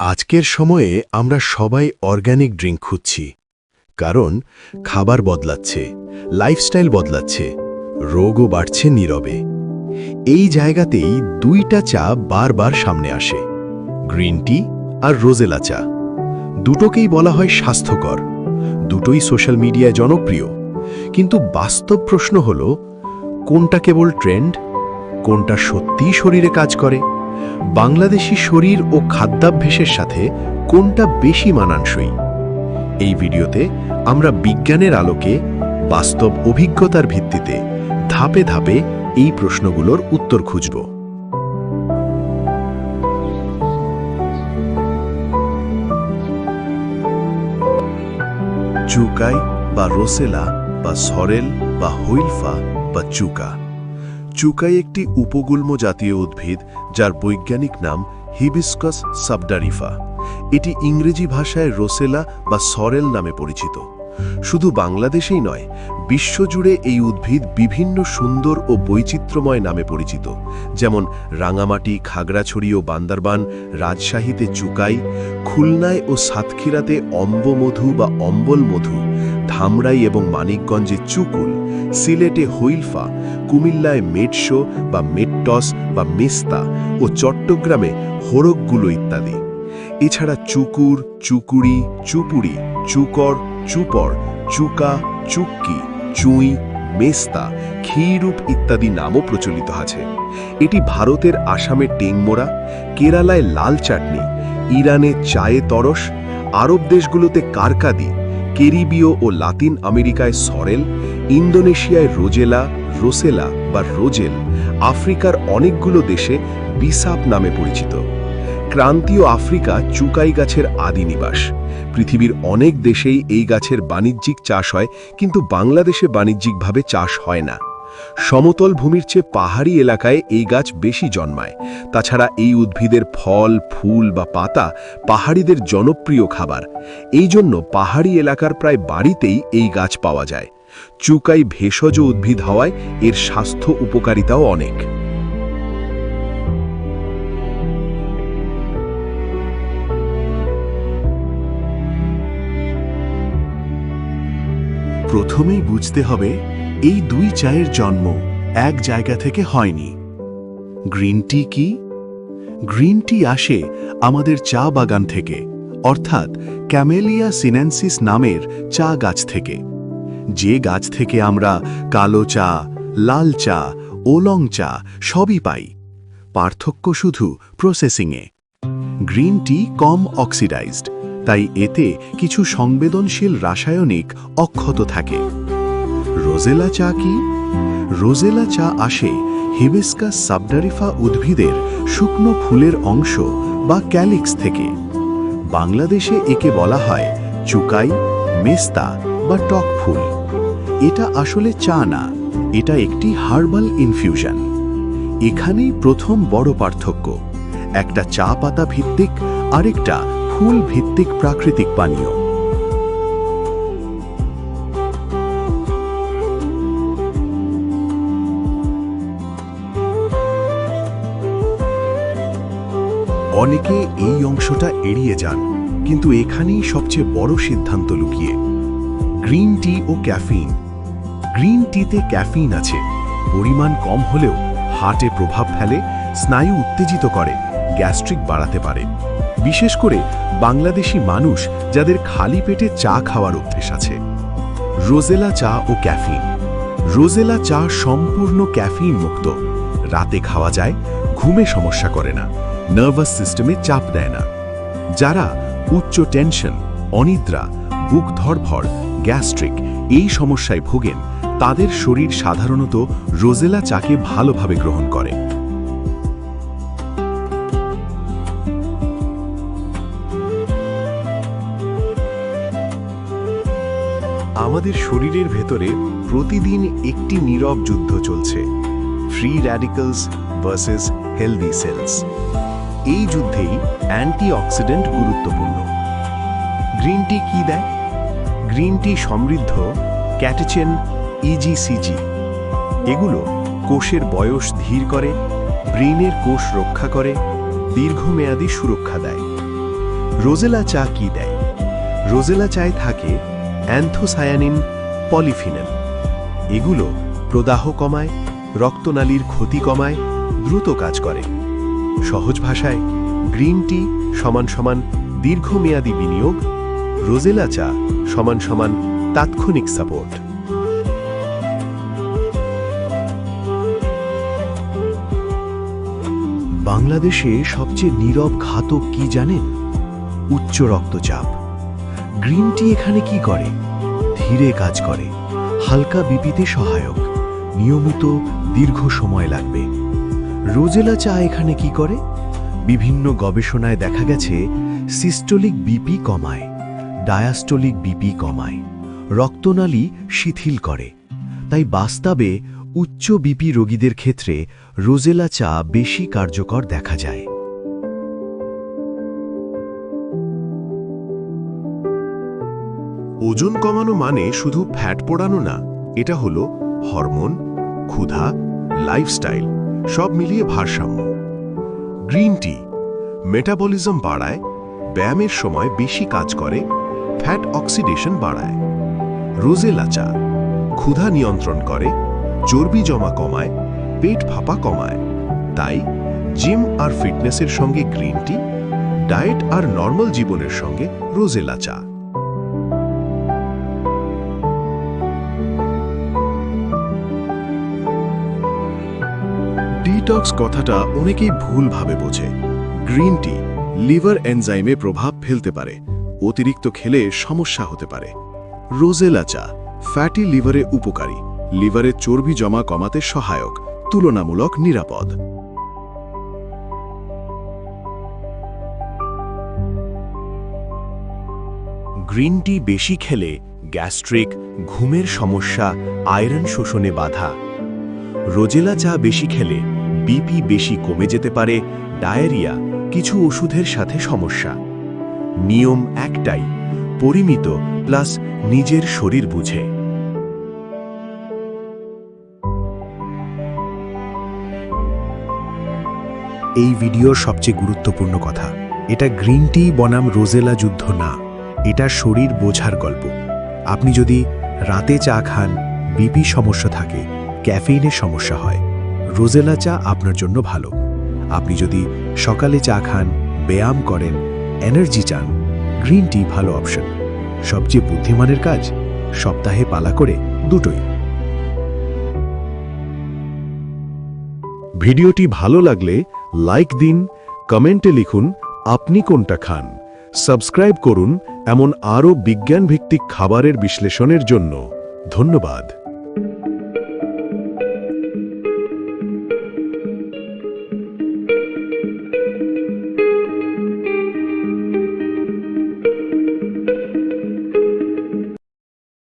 আজকের সময়ে আমরা সবাই অর্গ্যানিক ড্রিঙ্ক খুঁজছি। কারণ খাবার বদলাচ্ছে লাইফস্টাইল বদলাচ্ছে, রোগও বাড়ছে নীরবে। এই জায়গাতেই দুইটা চা বারবার সামনে আসে গ্রিন টি আর রোজেলা চা। দুটোকেই বলা হয় স্বাস্থ্যকর, দুটোই সোশ্যাল মিডিয়ায় জনপ্রিয়। কিন্তু বাস্তব প্রশ্ন হল, কোনটা কেবল ট্রেন্ড কোনটা সত্যিই শরীরে কাজ করে? বাংলাদেশি শরীর ও খাদ্যাভ্যাসের সাথে কোনটা বেশি মানানসই? এই ভিডিওতে আমরা বিজ্ঞানের আলোকে বাস্তব অভিজ্ঞতার ভিত্তিতে ধাপে ধাপে এই প্রশ্নগুলোর উত্তর খুঁজব। চুকাই বা রোসেলা বা সরেল বা হুইলফা বা চুকা। চুকাই একটি উপগুল্ম জাতীয় উদ্ভিদ, যার বৈজ্ঞানিক নাম হিবিস্কাস সাবডারিফা। এটি ইংরেজি ভাষায় রোসেলা বা সরেল নামে পরিচিত। শুধু বাংলাদেশেই নয়, বিশ্বজুড়ে এই উদ্ভিদ বিভিন্ন সুন্দর ও বৈচিত্র্যময় নামে পরিচিত। যেমন রাঙামাটি, খাগড়াছড়ি ও বান্দারবান, রাজশাহীতে চুকাই, খুলনায় ও সাতক্ষীরাতে অম্বমধু বা অম্বল মধু ধামরাই এবং মানিকগঞ্জে চুকুল সিলেটে হুইলফা, কুমিল্লায় মেটশো বা মেটটস বা মেস্তা ও চট্টগ্রামে হোরকগুলো ইত্যাদি। এছাড়া চুকুর চুকুরি চুপুরি চুকর, চুপর, চুকা, চুক্কি, চুই, মেস্তা, ক্ষীরূপ ইত্যাদি নামও প্রচলিত আছে। এটি ভারতের আসামে টেংমোড়া, কেরালায় লাল চাটনি, ইরানে চায়ে তরস, আরব দেশগুলোতে কারকাদি, কেরিবীয় ও লাতিন আমেরিকায় সরেল ইন্দোনেশিয়ায় রোজেলা, রোসেলা বা রোজেল আফ্রিকার অনেকগুলো দেশে বিসাপ নামে পরিচিত। ক্রান্তীয় আফ্রিকা চুকাই গাছের আদি নিবাস। পৃথিবীর অনেক দেশেই এই গাছের বাণিজ্যিক চাষ হয়, কিন্তু বাংলাদেশে বাণিজ্যিকভাবে চাষ হয় না। সমতল ভূমির চেয়ে পাহাড়ি এলাকায় এই গাছ বেশি জন্মায়। তাছাড়া এই উদ্ভিদের ফল, ফুল বা পাতা পাহাড়িদের জনপ্রিয় খাবার। এই জন্য পাহাড়ি এলাকার প্রায় বাড়িতেই এই গাছ পাওয়া যায়। চুকাই ভেষজ উদ্ভিদ হওয়ায় এর স্বাস্থ্য উপকারিতাও অনেক। প্রথমেই বুঝতে হবে, এই দুই চায়ের জন্ম এক জায়গা থেকে হয়নি। গ্রিন টি কি? গ্রিন টি আসে আমাদের চা বাগান থেকে, অর্থাৎ ক্যামেলিয়া সিনেন্সিস নামের চা গাছ থেকে। যে গাছ থেকে আমরা কালো চা, লাল চা, ওলং চা সবই পাই। পার্থক্য শুধু প্রসেসিংয়ে। গ্রিন টি কম অক্সিডাইজড, তাই এতে কিছু সংবেদনশীল রাসায়নিক অক্ষত থাকে। রোজেলা চা কি? রোজেলা চা আসে হিবিস্কাস সাবডারিফা উদ্ভিদের শুকনো ফুলের অংশ বা ক্যালিক্স থেকে। বাংলাদেশে একে বলা হয় চুকাই, মেস্তা বা টক ফুল। এটা আসলে চা না, এটা একটি হার্বাল ইনফিউশন এখানেই প্রথম বড় পার্থক্য, একটা চা পাতা ভিত্তিক, আরেকটা ফুল ভিত্তিক প্রাকৃতিক পানীয়। অনেকে এই অংশটা এড়িয়ে যান, কিন্তু এখানেই সবচেয়ে বড় সিদ্ধান্ত লুকিয়ে। গ্রিন টি ও ক্যাফিন গ্রিন টিতে ক্যাফিন আছে। পরিমাণ কম হলেও হার্টে প্রভাব ফেলে, স্নায়ু উত্তেজিত করে, গ্যাস্ট্রিক বাড়াতে পারে। বিশেষ করে বাংলাদেশি মানুষ যাদের খালি পেটে চা খাওয়ার অভ্যেস আছে। রোজেলা চা ও ক্যাফিন। রোজেলা চা সম্পূর্ণ ক্যাফিন মুক্ত। রাতে খাওয়া যায়, ঘুমে সমস্যা করে না নার্ভাস সিস্টেমে চাপ দেয় না। যারা উচ্চ টেনশন অনিদ্রা, বুক ধরভর গ্যাস্ট্রিক এই সমস্যায় ভোগেন তাদের শরীর সাধারণত রোজেলা চাকে ভালোভাবে গ্রহণ করে। আমাদের শরীরের ভেতরে প্রতিদিন একটি নীরব যুদ্ধ চলছে free radicals versus healthy cells এই যুদ্ধেই অ্যান্টিঅক্সিডেন্ট গুরুত্বপূর্ণ। গ্রিন টি কি দেয়? গ্রিন টি সমৃদ্ধ ক্যাটেচেন ইজিসিজি এগুলো কোষের বয়স ধীর করে, ব্রেনের কোষ রক্ষা করে, দীর্ঘমেয়াদী সুরক্ষা দেয়। রোজেলা চা কি দেয়? রোজেলা চায় থাকে অ্যান্থোসায়ানিন, পলিফিনল। এগুলো প্রদাহ কমায়, রক্তনালীর ক্ষতি কমায়, দ্রুত কাজ করে। সহজ ভাষায়, গ্রিন টি সমান সমান দীর্ঘমেয়াদী বিনিয়োগ, রোজেলা চা সমান সমান তাৎক্ষণিক সাপোর্ট। বাংলাদেশে সবচেয়ে নীরব ঘাতক কি জানেন? উচ্চ রক্তচাপ। গ্রিন টি এখানে কি করে? ধীরে কাজ করে। হালকা বিপিতে সহায়ক। নিয়মিত দীর্ঘ সময় লাগবে। রোজেলা চা এখানে কি করে? বিভিন্ন গবেষণায় দেখা গেছে, সিস্টোলিক বিপি কমায়, ডায়াস্টোলিক বিপি কমায়। রক্তনালী শিথিল করে। তাই বাস্তবে উচ্চ বিপি রোগীদের ক্ষেত্রে রোজেলা চা বেশি কার্যকর দেখা যায়। ওজন কমানো মানে শুধু ফ্যাট পোড়ানো না, এটা হলো হরমোন, ক্ষুধা লাইফস্টাইল সব মিলিয়ে ভারসাম্য। গ্রিন টি মেটাবলিজম বাড়ায়, ব্যায়ামের সময় বেশি কাজ করে ফ্যাট অক্সিডেশন বাড়ায়। রোজেলা চা, ক্ষুধা নিয়ন্ত্রণ করে চর্বি জমা কমায়, পেট ফাঁপা কমায়। তাই জিম আর ফিটনেসের সঙ্গে গ্রিন টি, ডায়েট আর নর্মাল জীবনের সঙ্গে রোজেলা চা। ডিটক্স কথাটা অনেকেই ভুলভাবে বোঝে। গ্রিন টি লিভার এনজাইমে প্রভাব ফেলতে পারে, অতিরিক্ত খেলে সমস্যা হতে পারে। রোজেলা চা, ফ্যাটি লিভারে উপকারী। লিভারে চর্বি জমা কমাতে সহায়ক, তুলনামূলক নিরাপদ। গ্রিন টি বেশি খেলে গ্যাস্ট্রিক, ঘুমের সমস্যা, আয়রন শোষণে বাধা। রোজেলা চা বেশি খেলে বিপি বেশি কমে যেতে পারে, ডায়েরিয়া, কিছু ওষুধের সাথে সমস্যা। নিয়ম একটাই, পরিমিত, প্লাস নিজের শরীর বুঝে। এই ভিডিওর সবচেয়ে গুরুত্বপূর্ণ কথা। এটা গ্রিন টি বনাম রোজেলা যুদ্ধ না। এটা শরীর বোঝার গল্প। আপনি যদি রাতে চা খান, বিপি সমস্যা থাকে, ক্যাফেইনের সমস্যা হয়। রোজেলা চা আপনার জন্য ভালো। আপনি যদি সকালে চা খান, ব্যায়াম করেন, এনার্জি চান, গ্রিন টি ভালো অপশন। সবচেয়ে বুদ্ধিমানের কাজ, সপ্তাহে পালা করে দুটোই। ভিডিওটি ভালো লাগলে লাইক দিন, কমেন্টে লিখুন আপনি কোনটা খান। সাবস্ক্রাইব করুন এমন আরও বিজ্ঞানভিত্তিক খাবারের বিশ্লেষণের জন্য। ধন্যবাদ।